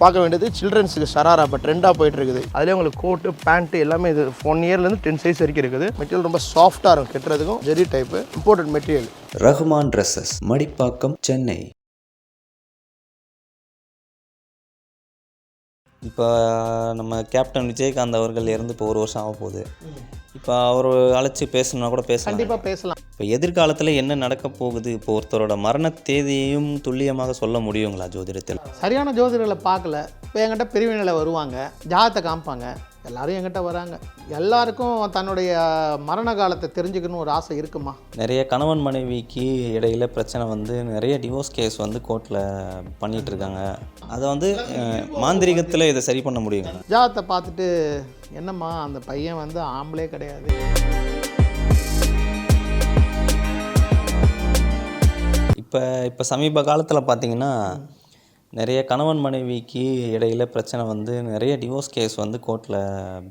பார்க்க வேண்டியது சில்ட்ரன்ஸுக்கு ஷராரா இப்போ ட்ரெண்டாக போயிட்டு இருக்குது அதுலேயே உங்களுக்கு கோட்டு பேண்ட்டு எல்லாமே இது ஒன் இயர்லேருந்து டென் சைஸ் வரைக்கும் இருக்குது. மெட்டீரியல் ரொம்ப சாஃப்டாக இருக்கும் கெட்டுறதுக்கும் ஜெரி type imported material Rahman dresses Madipakkam Chennai. இப்போ நம்ம கேப்டன் விஜயகாந்த் அவர்கள் இறந்து இப்போ ஒரு வருஷம் ஆக போகுது இப்போ அவர் அழைச்சி பேசணும்னா கூட பேசலாம். கண்டிப்பாக பேசலாம். இப்போ எதிர்காலத்தில் என்ன நடக்க போகுது? இப்போ ஒருத்தரோட மரண தேதியையும் துல்லியமாக சொல்ல முடியுங்களா ஜோதிடத்தில்? சரியான ஜோதிடர்களை பார்க்கல. இப்போ என்கிட்ட பிரிவினையில் வருவாங்க. ஜாதத்தை காமிப்பாங்க. எல்லாரும் என்கிட்ட வராங்க. எல்லாருக்கும் தன்னுடைய மரண காலத்தை தெரிஞ்சுக்கணும் ஒரு ஆசை இருக்குமா? நிறைய கணவன் மனைவிக்கு இடையில பிரச்சனை வந்து நிறைய டிவோர்ஸ் கேஸ் வந்து கோர்ட்டில் பண்ணிட்டு இருக்காங்க அதை வந்து மாந்திரீகத்தில் இதை சரி பண்ண முடியுங்களா ஜாதத்தை பார்த்துட்டு என்னம்மா அந்த பையன் வந்து ஆம்பளே கிடையாது. இப்போ இப்போ சமீப காலத்தில் பார்த்தீங்கன்னா நிறைய கணவன் மனைவிக்கு இடையில் பிரச்சனை வந்து நிறைய டிவோர்ஸ் கேஸ் வந்து கோர்ட்டில்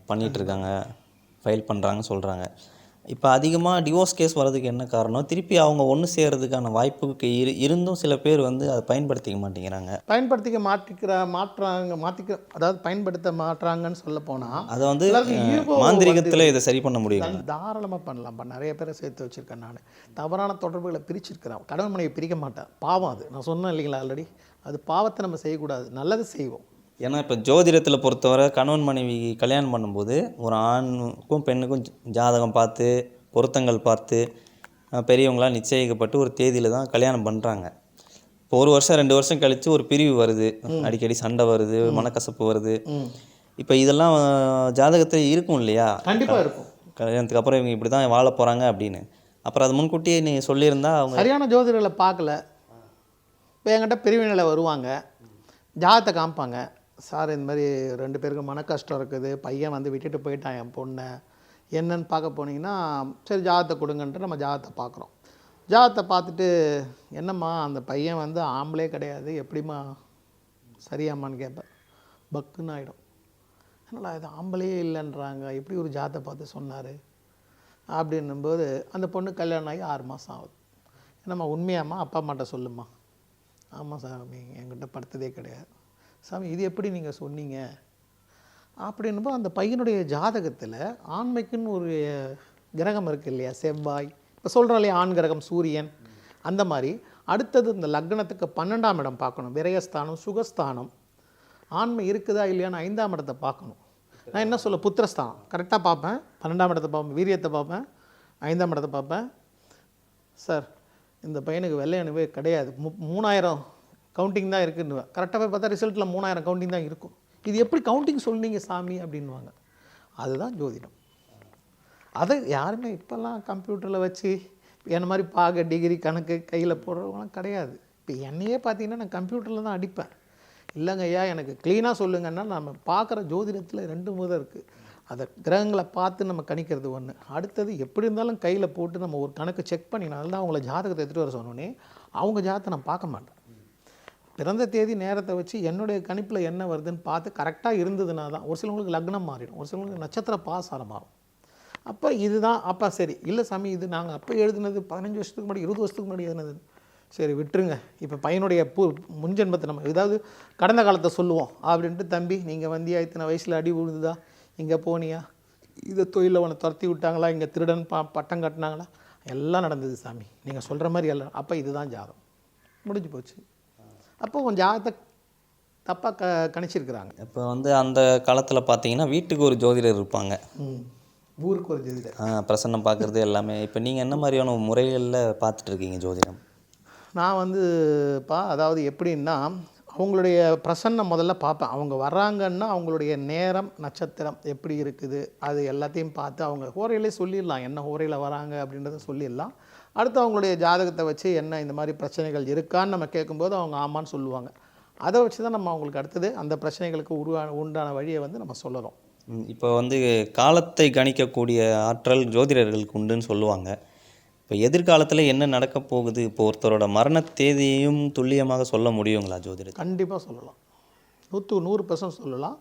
பண்ணிகிட்ருக்காங்க ஃபைல் பண்ணுறாங்க சொல்கிறாங்க இப்போ அதிகமாக டிவோர்ஸ் கேஸ் வர்றதுக்கு என்ன காரணம்? திருப்பி அவங்க ஒன்று சேர்றதுக்கான வாய்ப்புக்கு இரு இருந்தும் சில பேர் வந்து அதை பயன்படுத்திக்க மாட்டேங்கிறாங்க. பயன்படுத்திக்க மாற்றிக்கிற மாற்றுறாங்க மாற்றிக்க அதாவது பயன்படுத்த மாட்டுறாங்கன்னு சொல்ல போனால் அதை வந்து மாந்திரீகத்தில் இதை சரி பண்ண முடியுங்களா? தாராளமாக பண்ணலாம்ப்பா நிறைய பேரை சேர்த்து வச்சுருக்கேன் நான். தவறான தொடர்புகளை பிரிச்சிருக்கிறேன் கணவன் மனைவி பிரிக்க மாட்டேன் பாவம் அது. நான் சொன்னேன் இல்லைங்களா ஆல்ரெடி அது பாவத்தை நம்ம செய்யக்கூடாது. நல்லது செய்வோம். ஏன்னா இப்போ ஜோதிடத்தில் பொறுத்தவரை கணவன் மனைவி கல்யாணம் பண்ணும்போது ஒரு ஆணுக்கும் பெண்ணுக்கும் ஜாதகம் பார்த்து பொருத்தங்கள் பார்த்து பெரியவங்களாம் நிச்சயிக்கப்பட்டு ஒரு தேதியில் தான் கல்யாணம் பண்ணுறாங்க இப்போ ஒரு வருஷம் ரெண்டு வருஷம் கழித்து ஒரு பிரிவு வருது. அடிக்கடி சண்டை வருது மனக்கசப்பு வருது. இப்போ இதெல்லாம் ஜாதகத்தில் இருக்கும் இல்லையா? கண்டிப்பாக இருக்கும். கல்யாணத்துக்கு அப்புறம் இவங்க இப்படி தான் வாழ போகிறாங்க அப்படின்னு. அப்புறம் அது முன்கூட்டியே நீ சொல்லியிருந்தா அவங்க சரியான ஜோதிடர்களை பார்க்கல. இப்போ என்கிட்ட பிரிவினையில் வருவாங்க. ஜாதத்தை காமிப்பாங்க. சார் இந்த மாதிரி ரெண்டு பேருக்கு மன கஷ்டம் இருக்குது. பையன் வந்து விட்டுட்டு போயிட்டான் என் பொண்ணை. என்னன்னு பார்க்க போனீங்கன்னா சரி ஜாதத்தை கொடுங்கன்ட்டு நம்ம ஜாதத்தை பார்க்குறோம். ஜாதத்தை பார்த்துட்டு என்னம்மா அந்த பையன் வந்து ஆம்பளே கிடையாது. எப்படிம்மா? சரியாம்மான்னு கேட்பேன். பக்குன்னு ஆகிடும் என்னடா இது ஆம்பளையே இல்லைன்றாங்க. எப்படி ஒரு ஜாதத்தை பார்த்து சொன்னார்? அப்படின்னும்போது அந்த பொண்ணு கல்யாணம் ஆகி ஆறு மாதம் ஆகுது. என்னம்மா உண்மையாம்மா? அப்பா அம்மாட்ட சொல்லுமா ஆமாம் சாமி என்கிட்ட படுத்ததே கிடையாது. சாமி இது எப்படி நீங்கள் சொன்னீங்க? அப்படின்னும்போது அந்த பையனுடைய ஜாதகத்தில் ஆண்மைக்குன்னு ஒரு கிரகம் இருக்குது இல்லையா? செவ்வாய். இப்போ சொல்கிறோம் இல்லையா? ஆண் கிரகம் சூரியன். அந்த மாதிரி அடுத்தது இந்த லக்னத்துக்கு பன்னெண்டாம் இடம் பார்க்கணும். விரயஸ்தானம் சுகஸ்தானம். ஆண்மை இருக்குதா இல்லையான்னு ஐந்தாம் இடத்தை பார்க்கணும். நான் என்ன சொல்ல புத்திரஸ்தானம். கரெக்டாக பார்ப்பேன். பன்னெண்டாம் இடத்தை பார்ப்பேன் வீரியத்தை பார்ப்பேன் ஐந்தாம் இடத்தை பார்ப்பேன். சார் இந்த பையனுக்கு வெள்ளை அணுவே கிடையாது. மு மூணாயிரம் கவுண்டிங் தான் இருக்குன்னு கரெக்டாக போய் பார்த்தா ரிசல்ட்டில் மூணாயிரம் கவுண்டிங் தான் இருக்கும். இது எப்படி கவுண்டிங் சொன்னீங்க சாமி? அப்படின்வாங்க அதுதான் ஜோதிடம். அதை யாருமே இப்போல்லாம் கம்ப்யூட்டரில் வச்சு என்ன மாதிரி பாக டிகிரி கணக்கு கையில் போடுறவங்களாம் கிடையாது. இப்போ என்னையே பார்த்தீங்கன்னா நான் கம்ப்யூட்டரில் தான் அடிப்பேன். இல்லைங்க ஐயா எனக்கு க்ளீனாக சொல்லுங்கன்னா நம்ம பார்க்குற ஜோதிடத்தில் ரெண்டு முதல் இருக்குது அதை கிரகங்களை பார்த்து நம்ம கணிக்கிறது ஒன்று அடுத்தது எப்படி இருந்தாலும் கையில் போட்டு நம்ம ஒரு கணக்கு செக் பண்ணினால்தான் அவங்கள ஜாதகத்தை எடுத்துகிட்டு வர சொன்னோன்னே அவங்க ஜாதகத்தை நான் பார்க்க மாட்டேன். பிறந்த தேதி நேரத்தை வச்சு என்னுடைய கணிப்பில் என்ன வருதுன்னு பார்த்து கரெக்டாக இருந்ததுன்னா தான் ஒரு சிலவங்களுக்கு லக்னம் மாறிடும். ஒரு சிலவங்களுக்கு நட்சத்திர பாசாரம் மாறும் அப்போ இதுதான் அப்பா சரி இல்லை சாமி இது நாங்கள் அப்போ எழுதுனது பதினஞ்சு வருஷத்துக்கு முன்னாடி இருபது வருஷத்துக்கு முன்னாடி எழுதுனது. சரி விட்டுருங்க. இப்போ பையனுடைய பூ முன்ஜென்மத்தை நம்ம ஏதாவது கடந்த காலத்தை சொல்லுவோம். அப்படின்ட்டு தம்பி நீங்கள் வந்தியா இத்தனை வயசில் அடி விழுதுதா இங்கே போனியா? இதை தொழிலில் உன்னை துரத்தி விட்டாங்களா? இங்கே திருடன் பா பட்டம் கட்டினாங்களா? எல்லாம் நடந்தது சாமி. நீங்கள் சொல்கிற மாதிரி எல்லாம் அப்போ இதுதான் ஜாதம் முடிஞ்சு போச்சு. அப்போ உன் ஜாதகத்தை தப்பாக க கணிச்சிருக்கிறாங்க. இப்போ வந்து அந்த காலத்தில் பார்த்தீங்கன்னா வீட்டுக்கு ஒரு ஜோதிடர் இருப்பாங்க. ஊருக்கு ஒரு ஜோதிடர். ஆ, பிரசன்னம் பார்க்குறது எல்லாமே. இப்போ நீங்கள் என்ன மாதிரியான முறைகளில் பார்த்துட்டு இருக்கீங்க ஜோதிடம்? நான் வந்து பா அதாவது எப்படின்னா அவங்களுடைய பிரசன்னம் முதல்ல பார்ப்பேன். அவங்க வர்றாங்கன்னா அவங்களுடைய நேரம் நட்சத்திரம் எப்படி இருக்குது? அது எல்லாத்தையும் பார்த்து அவங்க ஹோரையிலே சொல்லிடலாம். என்ன ஹோரையில் வராங்க அப்படின்றத சொல்லிடலாம். அடுத்து அவங்களுடைய ஜாதகத்தை வச்சு என்ன இந்த மாதிரி பிரச்சனைகள் இருக்கான்னு நம்ம கேட்கும்போது அவங்க ஆமான்னு சொல்லுவாங்க. அதை வச்சு தான் நம்ம அவங்களுக்கு அடுத்தது அந்த பிரச்சனைகளுக்கு உருவான உண்டான வழியை வந்து நம்ம சொல்லணும். இப்போ வந்து காலத்தை கணிக்கக்கூடிய ஆற்றல் ஜோதிடர்களுக்கு உண்டுன்னு சொல்லுவாங்க. இப்போ எதிர்காலத்தில் என்ன நடக்க போகுது? இப்போ ஒருத்தரோட மரண தேதியையும் துல்லியமாக சொல்ல முடியுங்களா ஜோதிடர்? கண்டிப்பாக சொல்லலாம். நூற்று நூறு பர்சன்ட் சொல்லலாம்.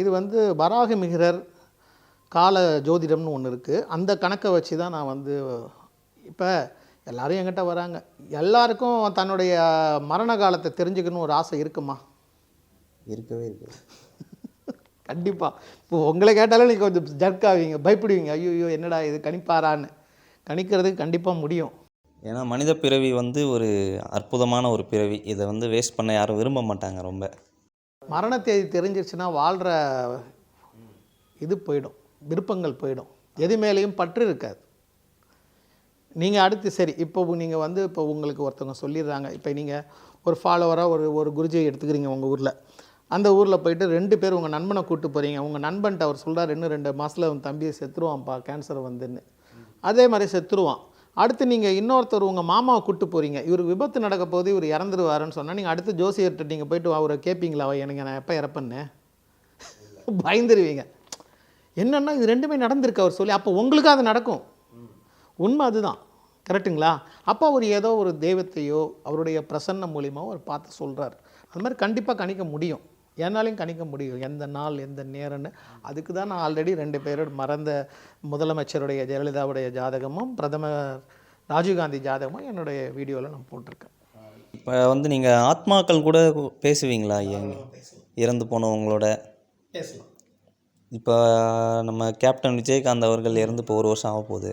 இது வந்து வராக மிகிரர் கால ஜோதிடம்னு ஒன்று இருக்குது அந்த கணக்கை வச்சு தான் நான் வந்து இப்போ எல்லாரும் என்கிட்ட வராங்க. எல்லாருக்கும் தன்னுடைய மரண காலத்தை தெரிஞ்சுக்கணும் ஒரு ஆசை இருக்குமா? இருக்கவே இருக்குது. கண்டிப்பாக இப்போ உங்களை கேட்டாலே நீங்கள் கொஞ்சம் ஜர்க் ஆவீங்க பயப்படுவீங்க. ஐயோ என்னடா இது கணிப்பாரான்னு. கணிக்கிறதுக்கு கண்டிப்பாக முடியும். ஏன்னா மனித பிறவி வந்து ஒரு அற்புதமான ஒரு பிறவி. இதை வந்து வேஸ்ட் பண்ண யாரும் விரும்ப மாட்டாங்க ரொம்ப. மரண தேதி தெரிஞ்சிருச்சுன்னா வாழ்கிற இது போயிடும். விருப்பங்கள் போயிடும். எது மேலேயும் பற்று இருக்காது. நீங்கள் அடுத்து சரி இப்போ நீங்கள் வந்து இப்போ உங்களுக்கு ஒருத்தவங்க சொல்லிடுறாங்க. இப்போ நீங்கள் ஒரு ஃபாலோவராக ஒரு ஒரு குருஜியை எடுத்துக்கிறீங்க உங்கள் ஊரில். அந்த ஊரில் போயிட்டு ரெண்டு பேர் உங்கள் நண்பனை கூப்பிட்டு போகிறீங்க உங்கள் நண்பன்ட்ட அவர் சொல்கிறார் இன்னும் ரெண்டு மாதத்தில் உன் தம்பியை செத்துருவான்ப்பா கேன்சர் வந்துன்னு. அதே மாதிரி செத்துருவான். அடுத்து நீங்கள் இன்னொருத்தர் உங்கள் மாமாவை கூப்பிட்டு போகிறீங்க இவர் விபத்து நடக்க போது இவர் இறந்துருவாருன்னு சொன்னால் நீங்கள் அடுத்து ஜோசியர்கிட்ட நீங்கள் போயிட்டு அவரை கேட்பீங்களா எனக்கு நான் எப்போ இறப்பேன்னு? பயந்துருவீங்க. என்னன்னா இது ரெண்டுமே நடந்திருக்கு அவர் சொல்லி அப்போ உங்களுக்கு அது நடக்கும். உண்மை அதுதான். கரெக்ட்டுங்களா? அப்போ அவர் ஏதோ ஒரு தெய்வத்தையோ அவருடைய பிரசன்னம் மூலியமாக அவர் பார்த்து சொல்கிறார் அது மாதிரி கண்டிப்பாக கணிக்க முடியும். என்னாலையும் கணிக்க முடியும். எந்த நாள் எந்த நேரம்னு. அதுக்கு தான் நான் ஆல்ரெடி ரெண்டு பேரோட மறந்த முதலமைச்சருடைய ஜெயலலிதாவுடைய ஜாதகமும் பிரதமர் ராஜீவ்காந்தி ஜாதகமும் என்னுடைய வீடியோவில் நான் போட்டிருக்கேன். இப்போ வந்து நீங்கள் ஆத்மாக்கள் கூட பேசுவீங்களா ஐயா? இறந்து போனவங்களோட? பேசலாம். இப்போ நம்ம கேப்டன் விஜயகாந்த் அவர்கள் இறந்து இப்போ ஒரு வருஷம் ஆக போகுது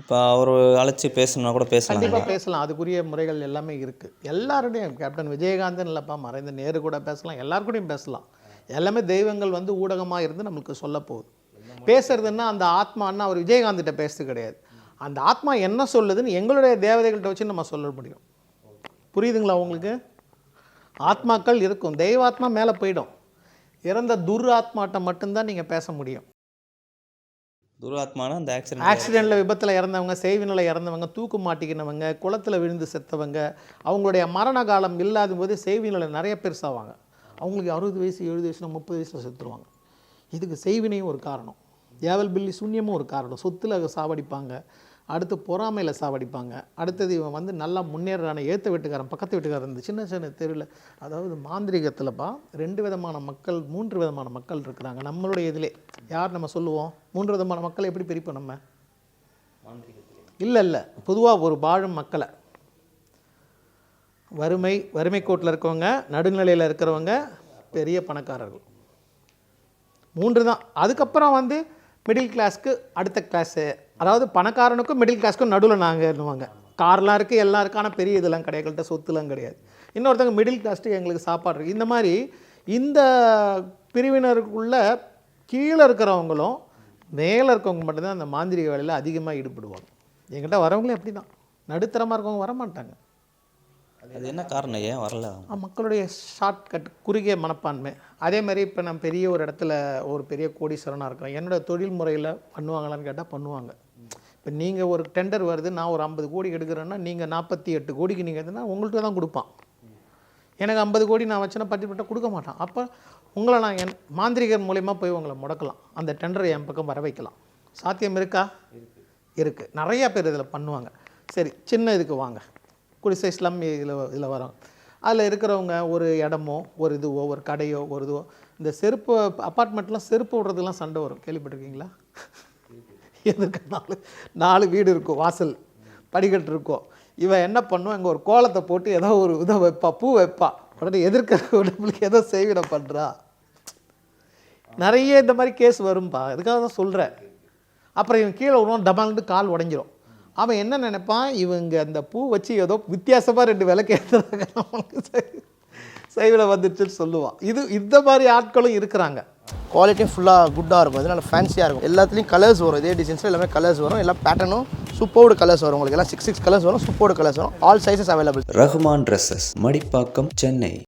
இப்போ அவர் அழைச்சி பேசணும்னா கூட பேசலாம். கண்டிப்பாக பேசலாம். அதுக்குரிய முறைகள் எல்லாமே இருக்குது எல்லாருடையும் கேப்டன் விஜயகாந்தன் இல்லைப்பா மறைந்த நேரு கூட பேசலாம். எல்லார் கூடயும் பேசலாம். எல்லாமே தெய்வங்கள் வந்து ஊடகமாக இருந்து நம்மளுக்கு சொல்ல போகுது. பேசுறதுன்னா அந்த ஆத்மான்னா அவர் விஜயகாந்திட்ட பேசுறது கிடையாது. அந்த ஆத்மா என்ன சொல்லுதுன்னு எங்களுடைய தேவதைகள்கிட்ட வச்சு நம்ம சொல்ல முடியும். புரியுதுங்களா உங்களுக்கு? ஆத்மாக்கள் இருக்கும். தெய்வாத்மா மேலே போயிடும். இறந்த துர் ஆத்மாட்ட மட்டும்தான் நீங்கள் பேச முடியும். துராத்மானா அந்த ஆக்சிடென்ட் ஆக்சிடெண்ட்டில் விபத்தில் இறந்தவங்க சேவினில் இறந்தவங்க தூக்கு மாட்டிக்கினவங்க குளத்தில் விழுந்து செத்தவங்க அவங்களுடைய மரண காலம் இல்லாத போது சேவினில் நிறைய பேர் சாவாங்க. அவங்களுக்கு அறுபது வயசு எழுபது வயசுல முப்பது வயசில் செத்துருவாங்க. இதுக்கு செய்வினையும் ஒரு காரணம். ஏவல் பில்லி சூன்யமும் ஒரு காரணம். சொத்தில் சாவடிப்பாங்க. அடுத்து பொறாமையில் சாவடிப்பாங்க. அடுத்தது இவன் வந்து நல்லா முன்னேறான ஏற்ற வீட்டுக்காரன் பக்கத்து வீட்டுக்காரன் இந்த சின்ன சின்ன தெருவில் அதாவது மாந்திரிகத்தில்ப்பா ரெண்டு விதமான மக்கள் மூன்று விதமான மக்கள் இருக்கிறாங்க. நம்மளுடைய இதிலே யார் நம்ம சொல்லுவோம்? மூன்று விதமான மக்களை எப்படி பிரிப்போம் நம்ம? இல்லை இல்லை. பொதுவாக ஒரு வாழும் மக்களை. வறுமை வறுமை கோட்டில் இருக்கவங்க நடுநிலையில் இருக்கிறவங்க பெரிய பணக்காரர்கள். மூன்று தான். அதுக்கப்புறம் வந்து மிடில் கிளாஸ்க்கு அடுத்த கிளாஸு அதாவது பணக்காரனுக்கும் மிடில் கிளாஸ்க்கும் நடுவில் நாங்கள் இருந்துவாங்க கார்லாம் இருக்குது எல்லாம் இருக்கு. ஆனால் பெரிய இதெல்லாம் கிடையாது. எங்கள்கிட்ட சொத்துலாம் கிடையாது. இன்னொருத்தவங்க மிடில் கிளாஸ்ட்டு எங்களுக்கு சாப்பாடு இருக்குது இந்த மாதிரி இந்த பிரிவினருக்குள்ள கீழே இருக்கிறவங்களும் மேலே இருக்கவங்க மட்டும்தான் அந்த மாந்திரிக வேலையில் அதிகமாக ஈடுபடுவாங்க. எங்கிட்ட வரவங்களே அப்படி தான் நடுத்தரமாக இருக்கவங்க வரமாட்டாங்க. அது என்ன காரணம்? ஏன் வரல? மக்களுடைய ஷார்ட்கட் குறுகிய மனப்பான்மை. அதே மாதிரி இப்போ நான் பெரிய ஒரு இடத்துல ஒரு பெரிய கோடீஸ்வரனாக இருக்கிறேன். என்னோட தொழில் முறையில் பண்ணுவாங்களான்னு கேட்டால் பண்ணுவாங்க. இப்போ நீங்கள் ஒரு டெண்டர் வருது நான் ஒரு ஐம்பது கோடி எடுக்கிறேன்னா நீங்கள் நாற்பத்தி எட்டு கோடிக்கு நீங்கள் எதுனா உங்கள்கிட்ட தான் கொடுப்பான். எனக்கு ஐம்பது கோடி நான் வச்சேன்னா பட்டி பட்டா கொடுக்க மாட்டான். அப்போ உங்களை நான் என் மாந்திரிகர் மூலயமா போய் உங்களை முடக்கலாம். அந்த டெண்டரை என் பக்கம் வர வைக்கலாம். சாத்தியம் இருக்கா? இருக்குது நிறையா பேர் இதில் பண்ணுவாங்க. சரி சின்ன இதுக்கு வாங்க. குடிசை ஸ்லம் இதில் இதில் வரோம். அதில் இருக்கிறவங்க ஒரு இடமோ ஒரு இதுவோ ஒரு கடையோ ஒரு இதுவோ இந்த செருப்பு அப்பார்ட்மெண்ட்லாம் செருப்பு விடுறதுலாம் சண்டை வரும். கேள்விப்பட்டிருக்கீங்களா? எதுக்கு நாலு நாலு வீடு இருக்கும் வாசல் படிக்கட்டு இருக்கும். இவன் என்ன பண்ணுவான்? இங்கே ஒரு கோலத்தை போட்டு ஏதோ ஒரு இதை வைப்பா பூ வைப்பா. உடனே எதிர்க்க நம்மளுக்கு ஏதோ செய்வினை பண்ணுறா நிறைய இந்த மாதிரி கேஸ் வரும்பா. அதுக்காக தான் சொல்கிறேன் அப்புறம் இவன் கீழே விடுவான் டபால்னு கால் உடஞ்சிரும். அவன் என்ன நினைப்பான்? இவங்க அந்த பூ வச்சு ஏதோ வித்தியாசமாக ரெண்டு விளக்கு ஏற்றுறாங்க நம்மளுக்கு செய்வினை வந்துடுச்சுன்னு சொல்லுவான். இது இந்த மாதிரி ஆட்களும் இருக்கிறாங்க. குவாலிட்டியும் ஃபுல்லாக குட்டாக இருக்கும். அதனால ஃபேன்சியாக இருக்கும். எல்லாத்துலேயும் கலர்ஸ் வரும். இதே டிசைன்ஸில் எல்லாமே கலர்ஸ் வரும். எல்லா பேட்டர்னும் சூப்பர்டு கலர்ஸ் வரும். உங்களுக்கு எல்லாம் சிக்ஸ் சிக்ஸ் கலர்ஸ் வரும். சூப்பர்டு கலர்ஸ் வரும். All sizes available Rahman dresses Madipakkam Chennai.